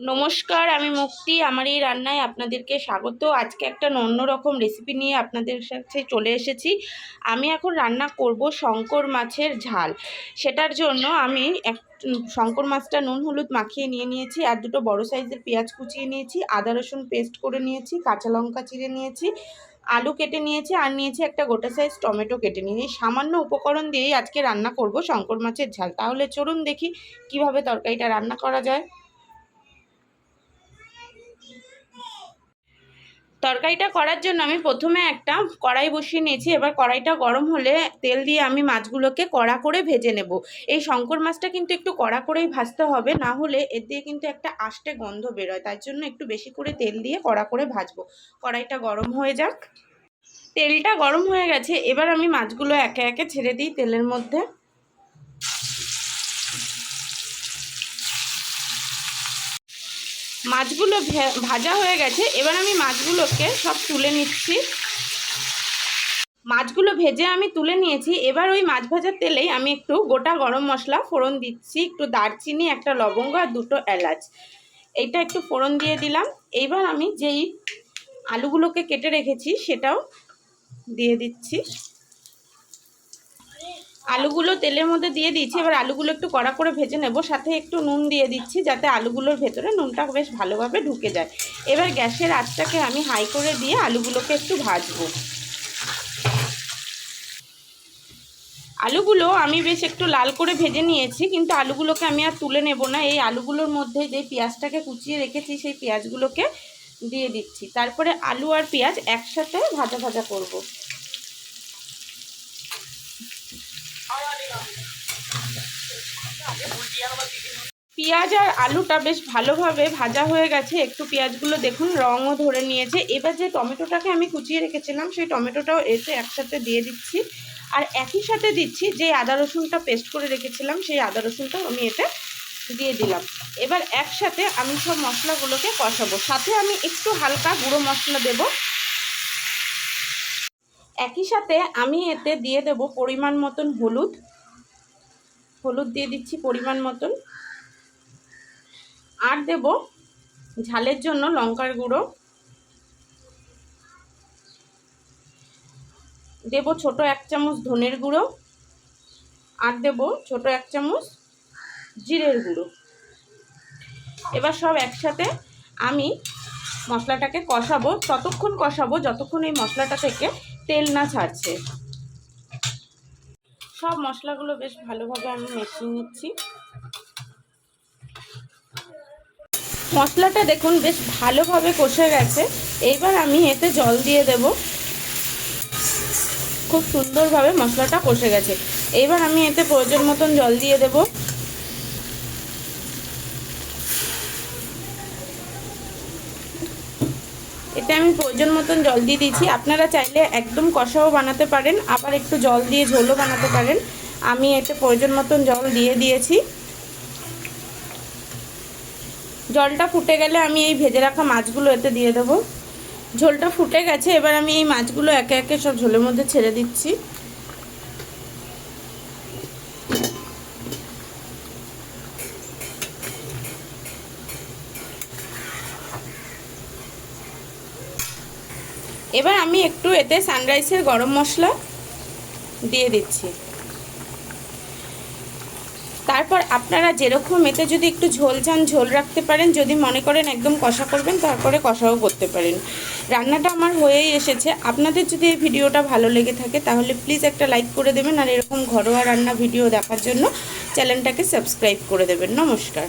নমস্কার, আমি মুক্তি। আমার এই রান্নায় আপনাদেরকে স্বাগত। আজকে একটা অন্যরকম রেসিপি নিয়ে আপনাদের সাথে চলে এসেছি। আমি এখন রান্না করব শঙ্কর মাছের ঝাল। সেটার জন্য আমি এক শঙ্কর মাছটা নুন হলুদ মাখিয়ে নিয়ে নিয়েছি, আর দুটো বড় সাইজের পেঁয়াজ কুচিয়ে নিয়েছি, আদা, রসুন পেস্ট করে নিয়েছি, কাঁচা লঙ্কা চিড়ে নিয়েছি, আলু কেটে নিয়েছি, আর নিয়েছি একটা গোটা সাইজ টমেটো কেটে নিয়ে। এই সামান্য উপকরণ দিয়েই আজকে রান্না করব শঙ্কর মাছের ঝাল। তাহলে চলুন দেখি কীভাবে তরকারিটা রান্না করা যায়। তরকারিটা করার জন্য আমি প্রথমে একটা কড়াই বসিয়ে নিয়েছি। এবার কড়াইটা গরম হলে তেল দিয়ে আমি মাছগুলোকে কড়া করে ভেজে নেব। এই শঙ্কর মাছটা কিন্তু একটু কড়া করেই ভাজতে হবে, না হলে এর দিয়ে কিন্তু একটা আষ্টে গন্ধ বেরোয়। তার জন্য একটু বেশি করে তেল দিয়ে কড়া করে ভাজবো। কড়াইটা গরম হয়ে যাক। তেলটা গরম হয়ে গেছে। এবার আমি মাছগুলো একে একে ছেড়ে দিই তেলের মধ্যে। মাছগুলো ভাজা হয়ে গেছে। এবার আমি মাছগুলোকে সব তুলে নিচ্ছি। মাছগুলো ভেজে আমি তুলে নিয়েছি। এবার ওই মাছ ভাজার তেলেই আমি একটু গোটা গরম মশলা, ফোড়ন দিচ্ছি, একটু দারচিনি, একটা লবঙ্গ আর দুটো এলাচ। এইটা একটু ফোড়ন দিয়ে দিলাম। এইবার আমি যেই আলুগুলোকে কেটে রেখেছি, সেটাও দিয়ে দিচ্ছি। আলুগুলো তেলের মধ্যে দিয়ে দিচ্ছি এবার আলুগুলো একটু কড়া করে ভেজে নেব, সাথে একটু নুন দিয়ে দিচ্ছি যাতে আলুগুলোর ভেতরে নুনটা বেশ ভালোভাবে ঢুকে যায়। এবার গ্যাসের আঁচটাকে আমি হাই করে দিয়ে আলুগুলোকে একটু ভাজবো। আলুগুলো আমি বেশ একটু লাল করে ভেজে নিয়েছি, কিন্তু আলুগুলোকে আমি আর তুলে নেব না। এই আলুগুলোর মধ্যে যে পেঁয়াজটাকে কুচিয়ে রেখেছি, সেই পেঁয়াজগুলোকে দিয়ে দিচ্ছি। তারপরে আলু আর পেঁয়াজ একসাথে ভাজা ভাজা করব। পেঁয়াজ আর আলুটা বেশ ভালোভাবে ভাজা হয়ে গেছে। একটু পেঁয়াজগুলো দেখুন, রঙও ধরে নিয়েছে। এবার যে টমেটোটাকে আমি কুচিয়ে রেখেছিলাম, সেই টমেটোটাও এতে একসাথে দিয়ে দিচ্ছি। আর একই সাথে দিচ্ছি যে আদা রসুনটা পেস্ট করে রেখেছিলাম, সেই আদা রসুনটাও আমি এতে দিয়ে দিলাম। এবার একসাথে আমি সব মশলাগুলোকে কষাবো। সাথে আমি একটু হালকা গুঁড়ো মশলা দেব। একই সাথে আমি এতে দিয়ে দেব পরিমাণ মতন হলুদ। হলুদ দিয়ে দিচ্ছি পরিমাণ মতন। আর দেব ঝালের জন্য লঙ্কার গুঁড়ো। দেব ছোট এক চামচ ধনের গুঁড়ো। আর দেব ছোট এক চামচ জিরের গুঁড়ো। এবার সব একসাথে আমি মশলাটাকে কষাবো, ততক্ষণ কষাবো যতক্ষণ এই মশলাটা থেকে তেল না ছাড়ছে। সব মশলাগুলো বেশ ভালোভাবে আমি মেশিয়ে নিচ্ছি। মশলাটা দেখুন বেশ ভালোভাবে কষে গেছে। এইবার আমি এতে জল দিয়ে দেব। খুব সুন্দরভাবে মশলাটা কষে গেছে। এবার আমি এতে প্রয়োজন মতন জল দিয়ে দেব। এতে আমি প্রয়োজন মতন জল দিয়ে দিয়েছি। আপনারা চাইলে একদম কষাও বানাতে পারেন, আবার একটু জল দিয়ে ঝোলও বানাতে পারেন। আমি এতে প্রয়োজন মতন জল দিয়ে দিয়েছি। জলটা ফুটে গেলে আমি এই ভেজে রাখা মাছগুলো এতে দিয়ে দেবো। ঝোলটা ফুটে গেছে, এবার আমি এই মাছগুলো একে একে সব ঝোলের মধ্যে ছেড়ে দিচ্ছি। এবার আমি একটু এতে সানরাইসের গরম মশলা দিয়ে দিচ্ছি। তারপর আপনারা যেরকম এতে যদি একটু ঝোল চান, ঝোল রাখতে পারেন, যদি মনে করেন একদম কষা করবেন, তারপরে কষাও করতে পারেন। রান্নাটা আমার হয়েই এসেছে। আপনাদের যদি এই ভিডিওটা ভালো লেগে থাকে, তাহলে প্লিজ একটা লাইক করে দেবেন, আর এরকম ঘরোয়া রান্না ভিডিও দেখার জন্য চ্যানেলটাকে সাবস্ক্রাইব করে দেবেন। নমস্কার।